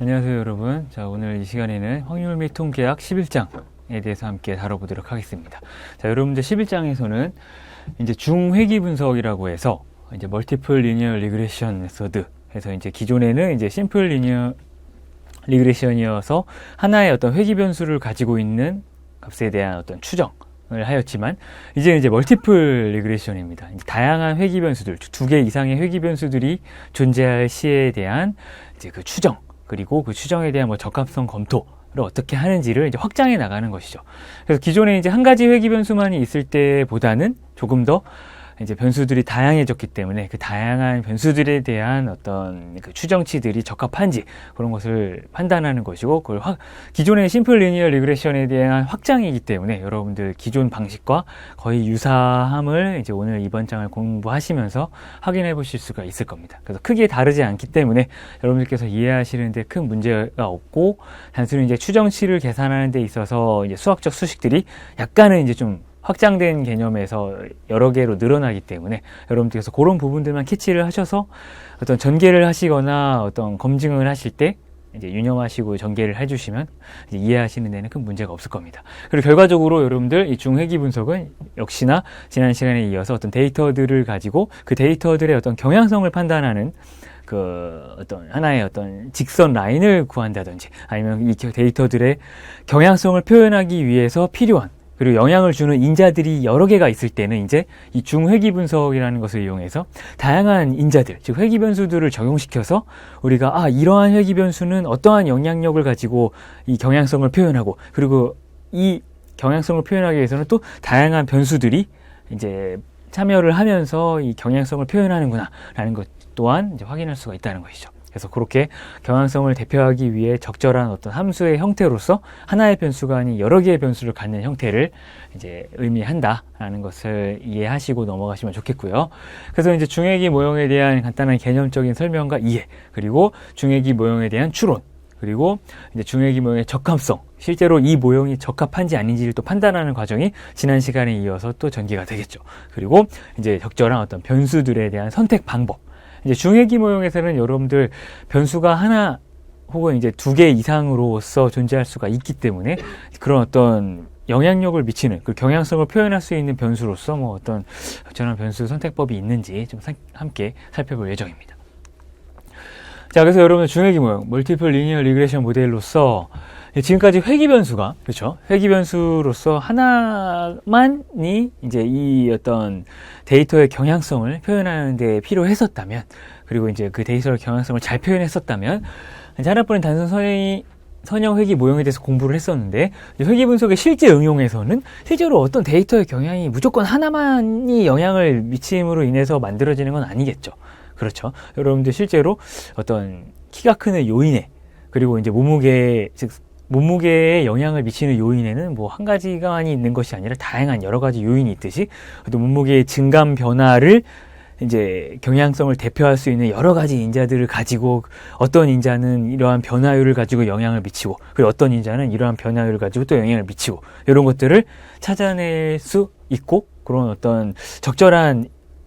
안녕하세요 여러분 자 오늘 이 시간에는 확률 및 통계학 11장에 대해서 함께 다뤄보도록 하겠습니다 자 여러분들 11장에서는 이제 중회기 분석이라고 해서 이제 멀티플 리니어 리그레션 메서드 해서 이제 기존에는 이제 심플 리니어 리그레션이어서 하나의 어떤 회기 변수를 가지고 있는 값에 대한 어떤 추정 을 하였지만 이제는 이제 멀티플 리그레션입니다. 이제 다양한 회기 변수들 두 개 이상의 회기 변수들이 존재할 시에 대한 이제 그 추정 그리고 그 추정에 대한 뭐 적합성 검토 를 어떻게 하는지를 이제 확장해 나가는 것이죠. 그래서 기존에 이제 한 가지 회기 변수만이 있을 때보다는 조금 더 이제 변수들이 다양해졌기 때문에 그 다양한 변수들에 대한 어떤 그 추정치들이 적합한지 그런 것을 판단하는 것이고 그걸 확, 기존의 심플 리니어 리그레션에 대한 확장이기 때문에 여러분들 기존 방식과 거의 유사함을 이제 오늘 이번 장을 공부하시면서 확인해 보실 수가 있을 겁니다. 그래서 크게 다르지 않기 때문에 여러분들께서 이해하시는데 큰 문제가 없고 단순히 이제 추정치를 계산하는 데 있어서 이제 수학적 수식들이 약간은 이제 좀 확장된 개념에서 여러 개로 늘어나기 때문에 여러분들께서 그런 부분들만 캐치를 하셔서 어떤 전개를 하시거나 어떤 검증을 하실 때 이제 유념하시고 전개를 해주시면 이해하시는 데는 큰 문제가 없을 겁니다. 그리고 결과적으로 여러분들 이 중회기 분석은 역시나 지난 시간에 이어서 어떤 데이터들을 가지고 그 데이터들의 어떤 경향성을 판단하는 그 어떤 하나의 어떤 직선 라인을 구한다든지 아니면 이 데이터들의 경향성을 표현하기 위해서 필요한 그리고 영향을 주는 인자들이 여러 개가 있을 때는 이제 이 중회기 분석이라는 것을 이용해서 다양한 인자들, 즉 회기 변수들을 적용시켜서 우리가 아 이러한 회기 변수는 어떠한 영향력을 가지고 이 경향성을 표현하고 그리고 이 경향성을 표현하기 위해서는 또 다양한 변수들이 이제 참여를 하면서 이 경향성을 표현하는구나라는 것 또한 이제 확인할 수가 있다는 것이죠. 그래서 그렇게 경향성을 대표하기 위해 적절한 어떤 함수의 형태로서 하나의 변수가 아닌 여러 개의 변수를 갖는 형태를 이제 의미한다라는 것을 이해하시고 넘어가시면 좋겠고요. 그래서 이제 중액이 모형에 대한 간단한 개념적인 설명과 이해, 그리고 중액이 모형에 대한 추론, 그리고 이제 중액이 모형의 적합성, 실제로 이 모형이 적합한지 아닌지를 또 판단하는 과정이 지난 시간에 이어서 또 전개가 되겠죠. 그리고 이제 적절한 어떤 변수들에 대한 선택 방법, 이제 중회기 모형에서는 여러분들 변수가 하나 혹은 이제 두 개 이상으로서 존재할 수가 있기 때문에 그런 어떤 영향력을 미치는 그 경향성을 표현할 수 있는 변수로서 뭐 어떤 저런 변수 선택법이 있는지 좀 사, 함께 살펴볼 예정입니다. 자, 그래서 여러분 중회기 모형, 멀티플 리니어 리그레션 모델로서 지금까지 회기 변수가 그렇죠 회기 변수로서 하나만이 이제 이 어떤 데이터의 경향성을 표현하는 데 필요했었다면 그리고 이제 그 데이터의 경향성을 잘 표현했었다면 하나뿐인 단순 선행이 선형 회기 모형에 대해서 공부를 했었는데 회기 분석의 실제 응용에서는 실제로 어떤 데이터의 경향이 무조건 하나만이 영향을 미침으로 인해서 만들어지는 건 아니겠죠. 그렇죠. 여러분들 실제로 어떤 키가 크는 요인에 그리고 이제 몸무게 즉 몸무게에 영향을 미치는 요인에는 뭐 한 가지가만이 있는 것이 아니라 다양한 여러 가지 요인이 있듯이 또 몸무게의 증감 변화를 이제 경향성을 대표할 수 있는 여러 가지 인자들을 가지고 어떤 인자는 이러한 변화율을 가지고 영향을 미치고 그리고 어떤 인자는 이러한 변화율을 가지고 또 영향을 미치고 이런 것들을 찾아낼 수 있고 그런 어떤 적절한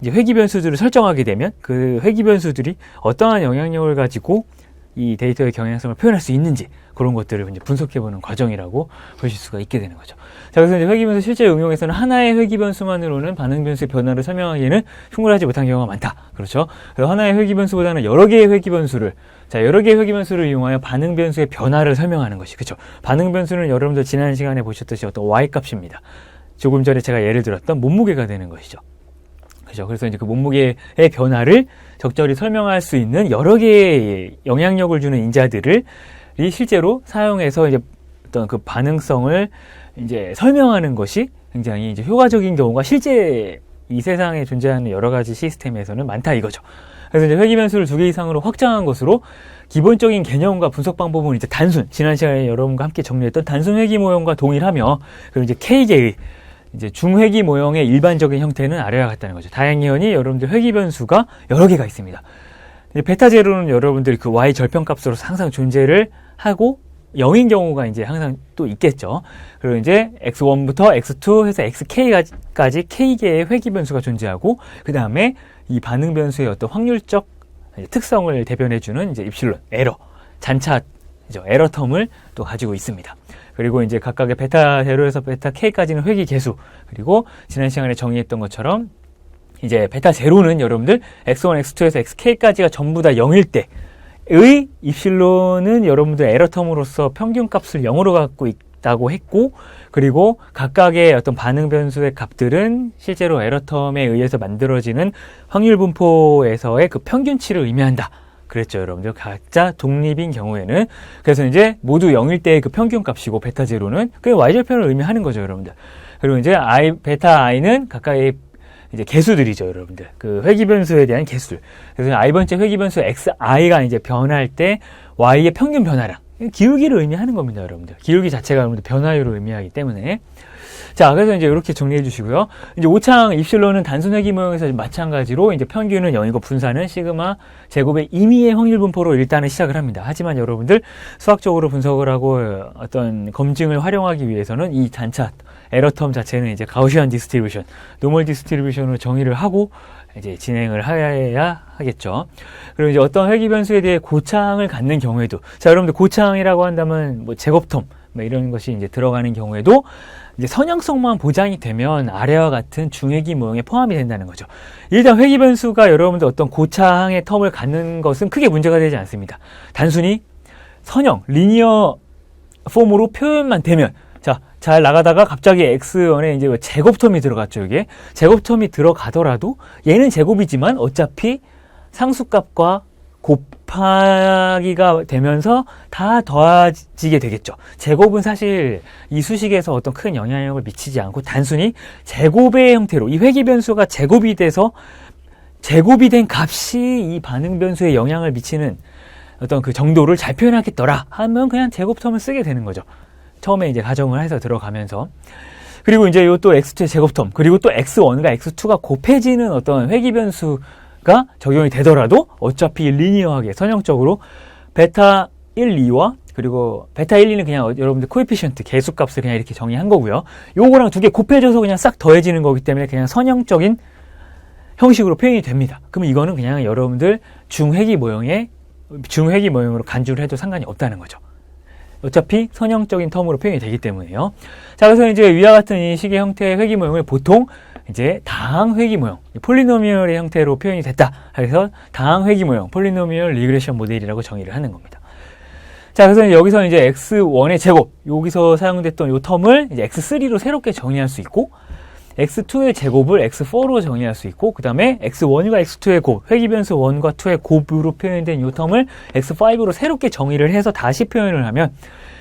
이제 회기 변수들을 설정하게 되면 그 회기 변수들이 어떠한 영향력을 가지고 이 데이터의 경향성을 표현할 수 있는지 그런 것들을 이제 분석해보는 과정이라고 보실 수가 있게 되는 거죠. 자, 그래서 이제 회귀변수 실제 응용에서는 하나의 회귀변수만으로는 반응 변수의 변화를 설명하기에는 충분하지 못한 경우가 많다. 그렇죠? 그래서 하나의 회귀변수보다는 여러 개의 회귀변수를 자, 여러 개의 회귀변수를 이용하여 반응 변수의 변화를 설명하는 것이 그렇죠. 반응 변수는 여러분들 지난 시간에 보셨듯이 어떤 y 값입니다. 조금 전에 제가 예를 들었던 몸무게가 되는 것이죠. 그죠. 그래서 이제 그 몸무게의 변화를 적절히 설명할 수 있는 여러 개의 영향력을 주는 인자들을 이 실제로 사용해서 이제 어떤 그 반응성을 이제 설명하는 것이 굉장히 이제 효과적인 경우가 실제 이 세상에 존재하는 여러 가지 시스템에서는 많다 이거죠. 그래서 이제 회귀 변수를 두 개 이상으로 확장한 것으로 기본적인 개념과 분석 방법은 이제 단순 지난 시간에 여러분과 함께 정리했던 단순 회귀 모형과 동일하며 그리고 이제 K계의 이제 중회기 모형의 일반적인 형태는 아래와 같다는 거죠. 다행히언이 여러분들 회귀 변수가 여러 개가 있습니다. 베타 제로는 여러분들이 그 y 절편값으로 항상 존재를 하고 0인 경우가 이제 항상 또 있겠죠. 그리고 이제 x1부터 x2 해서 xk까지 k개의 회귀 변수가 존재하고 그 다음에 이 반응 변수의 어떤 확률적 특성을 대변해주는 이제 입실론 에러 잔차죠. 에러 텀을 또 가지고 있습니다. 그리고 이제 각각의 베타 제로에서 베타 K까지는 회귀 개수 그리고 지난 시간에 정의했던 것처럼 이제 베타 제로는 여러분들 X1, X2에서 XK까지가 전부 다 0일 때의 입실론은 여러분들 에러 텀으로서 평균 값을 0으로 갖고 있다고 했고 그리고 각각의 어떤 반응 변수의 값들은 실제로 에러 텀에 의해서 만들어지는 확률 분포에서의 그 평균치를 의미한다. 그랬죠, 여러분들. 각자 독립인 경우에는. 그래서 이제 모두 0일 때의 그 평균 값이고, 베타 제로는 그 y절편을 의미하는 거죠, 여러분들. 그리고 이제 i, 베타 i는 각각의 이제 개수들이죠, 여러분들. 그 회귀 변수에 대한 개수들. 그래서 i번째 회귀 변수 xi가 이제 변할 때 y의 평균 변화량. 기울기를 의미하는 겁니다, 여러분들. 기울기 자체가 여러분들 변화율을 의미하기 때문에. 자, 그래서 이제 이렇게 정리해 주시고요. 이제 오창 입실론은 단순 회귀 모형에서 마찬가지로 이제 평균은 0이고 분산은 시그마 제곱의 임의의 확률 분포로 일단은 시작을 합니다. 하지만 여러분들 수학적으로 분석을 하고 어떤 검증을 활용하기 위해서는 이 단차 에러 텀 자체는 이제 가우시안 디스트리뷰션, 노멀 디스트리뷰션으로 정의를 하고 이제 진행을 해야 하겠죠. 그리고 이제 어떤 회귀 변수에 대해 고창을 갖는 경우에도 자, 여러분들 고창이라고 한다면 뭐 제곱텀 뭐 이런 것이 이제 들어가는 경우에도 이제 선형성만 보장이 되면 아래와 같은 중회기 모형에 포함이 된다는 거죠. 일단 회귀 변수가 여러분들 어떤 고창의 텀을 갖는 것은 크게 문제가 되지 않습니다. 단순히 선형, 리니어 폼으로 표현만 되면 자, 잘 나가다가 갑자기 x1에 이제 제곱텀이 들어갔죠, 이게. 제곱텀이 들어가더라도 얘는 제곱이지만 어차피 상수값과 곱 하기가 되면서 다 더해지게 되겠죠. 제곱은 사실 이 수식에서 어떤 큰 영향력을 미치지 않고 단순히 제곱의 형태로 이 회귀 변수가 제곱이 돼서 제곱이 된 값이 이 반응 변수에 영향을 미치는 어떤 그 정도를 잘 표현하겠더라 하면 그냥 제곱텀을 쓰게 되는 거죠. 처음에 이제 가정을 해서 들어가면서 그리고 이제 요 또 x2의 제곱텀 그리고 또 x1과 x2가 곱해지는 어떤 회귀 변수 가 적용이 되더라도 어차피 리니어하게 선형적으로 베타 1, 2와 그리고 베타 1, 2는 그냥 여러분들 코에피션트 개수값을 그냥 이렇게 정의한 거고요. 요거랑 두 개 곱해져서 그냥 싹 더해지는 거기 때문에 그냥 선형적인 형식으로 표현이 됩니다. 그러면 이거는 그냥 여러분들 중회기 모형의 중회기 모형으로 간주를 해도 상관이 없다는 거죠. 어차피 선형적인 텀으로 표현이 되기 때문에요. 자, 그래서 이제 위와 같은 이 식의 형태의 회기 모형을 보통 이제 다항 회귀 모형, 폴리노미얼의 형태로 표현이 됐다. 그래서 다항 회귀 모형, 폴리노미얼 리그레션 모델이라고 정의를 하는 겁니다. 자, 그래서 여기서 이제 x1의 제곱, 여기서 사용됐던 요 텀을 이제 x3로 새롭게 정의할 수 있고, x2의 제곱을 x4로 정의할 수 있고, 그 다음에 x1과 x2의 곱, 회귀변수 1과 2의 곱으로 표현된 요 텀을 x5로 새롭게 정의를 해서 다시 표현을 하면,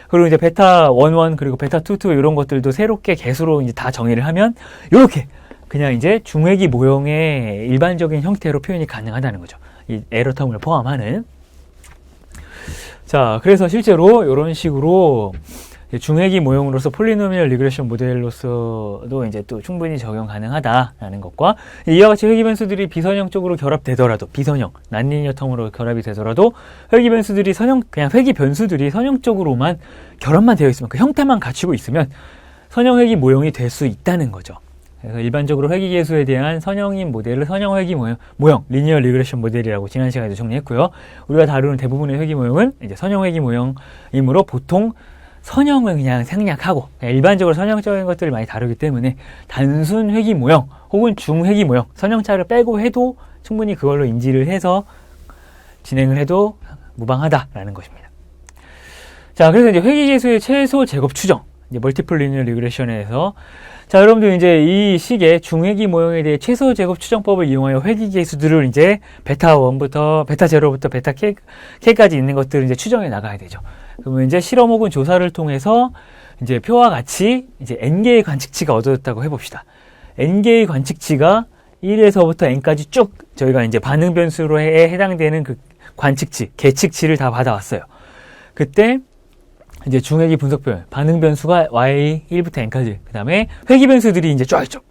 그리고 이제 베타 1, 1, 그리고 베타 2, 2 이런 것들도 새롭게 개수로 이제 다 정의를 하면, 이렇게 그냥 이제 중회기 모형의 일반적인 형태로 표현이 가능하다는 거죠. 이 에러텀을 포함하는. 자, 그래서 실제로 이런 식으로 중회기 모형으로서 폴리노미얼 리그레션 모델로서도 이제 또 충분히 적용 가능하다라는 것과 이와 같이 회귀 변수들이 비선형적으로 결합되더라도 비선형 난리니어 텀으로 결합이 되더라도 회귀 변수들이 선형 그냥 회귀 변수들이 선형적으로만 결합만 되어 있으면 그 형태만 갖추고 있으면 선형 회귀 모형이 될 수 있다는 거죠. 그래서 일반적으로 회귀 계수에 대한 선형인 모델을 선형 회귀 모형, 모형, 리니어 리그레션 모델이라고 지난 시간에도 정리했고요. 우리가 다루는 대부분의 회귀 모형은 이제 선형 회귀 모형이므로 보통 선형을 그냥 생략하고 일반적으로 선형적인 것들을 많이 다루기 때문에 단순 회귀 모형 혹은 중회귀 모형 선형차를 빼고 해도 충분히 그걸로 인지를 해서 진행을 해도 무방하다라는 것입니다. 자, 그래서 이제 회귀 계수의 최소 제곱 추정, 이제 멀티플 리니어 리그레션에서 자, 여러분들 이제 이 식의 중회기 모형에 대해 최소 제곱 추정법을 이용하여 회기 계수들을 이제 베타 1부터 베타 0부터 베타 K, K까지 있는 것들을 이제 추정해 나가야 되죠. 그러면 이제 실험 혹은 조사를 통해서 이제 표와 같이 이제 n개의 관측치가 얻어졌다고 해봅시다. n개의 관측치가 1에서부터 n까지 쭉 저희가 이제 반응 변수로에 해당되는 그 관측치, 계측치를 다 받아왔어요. 그때 이제 중회기 분석 표현, 반응 변수가 y 1부터 n까지, 그 다음에 회기 변수들이 이제 쫙쫙.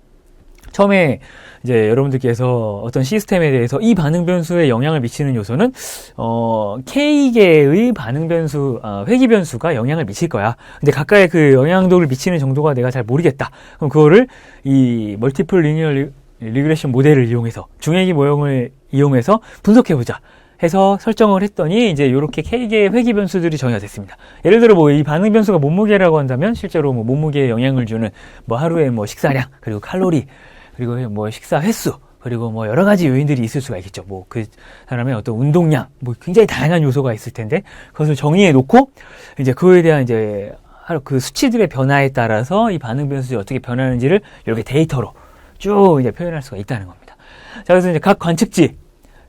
처음에 이제 여러분들께서 어떤 시스템에 대해서 이 반응 변수에 영향을 미치는 요소는 어 K개의 반응 변수, 어, 회기 변수가 영향을 미칠 거야. 근데 각각의 그 영향도를 미치는 정도가 내가 잘 모르겠다. 그럼 그거를 이 멀티플 리니어 리, 리그레션 모델을 이용해서 중회기 모형을 이용해서 분석해 보자. 해서 설정을 했더니 이제 이렇게 K개의 회귀 변수들이 정의가 됐습니다. 예를 들어 뭐 이 반응 변수가 몸무게라고 한다면 실제로 뭐 몸무게에 영향을 주는 뭐 하루에 뭐 식사량 그리고 칼로리 그리고 뭐 식사 횟수 그리고 뭐 여러 가지 요인들이 있을 수가 있겠죠. 뭐 그 사람의 어떤 운동량 뭐 굉장히 다양한 요소가 있을 텐데 그것을 정의해 놓고 이제 그거에 대한 이제 그 수치들의 변화에 따라서 이 반응 변수들이 어떻게 변하는지를 이렇게 데이터로 쭉 이제 표현할 수가 있다는 겁니다. 자, 그래서 이제 각 관측지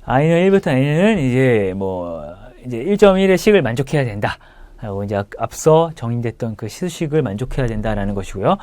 i는 1부터 n은 이제 뭐 이제 1.1의 식을 만족해야 된다. 하고 이제 앞- 앞서 정의됐던 그 수식을 만족해야 된다라는 것이고요.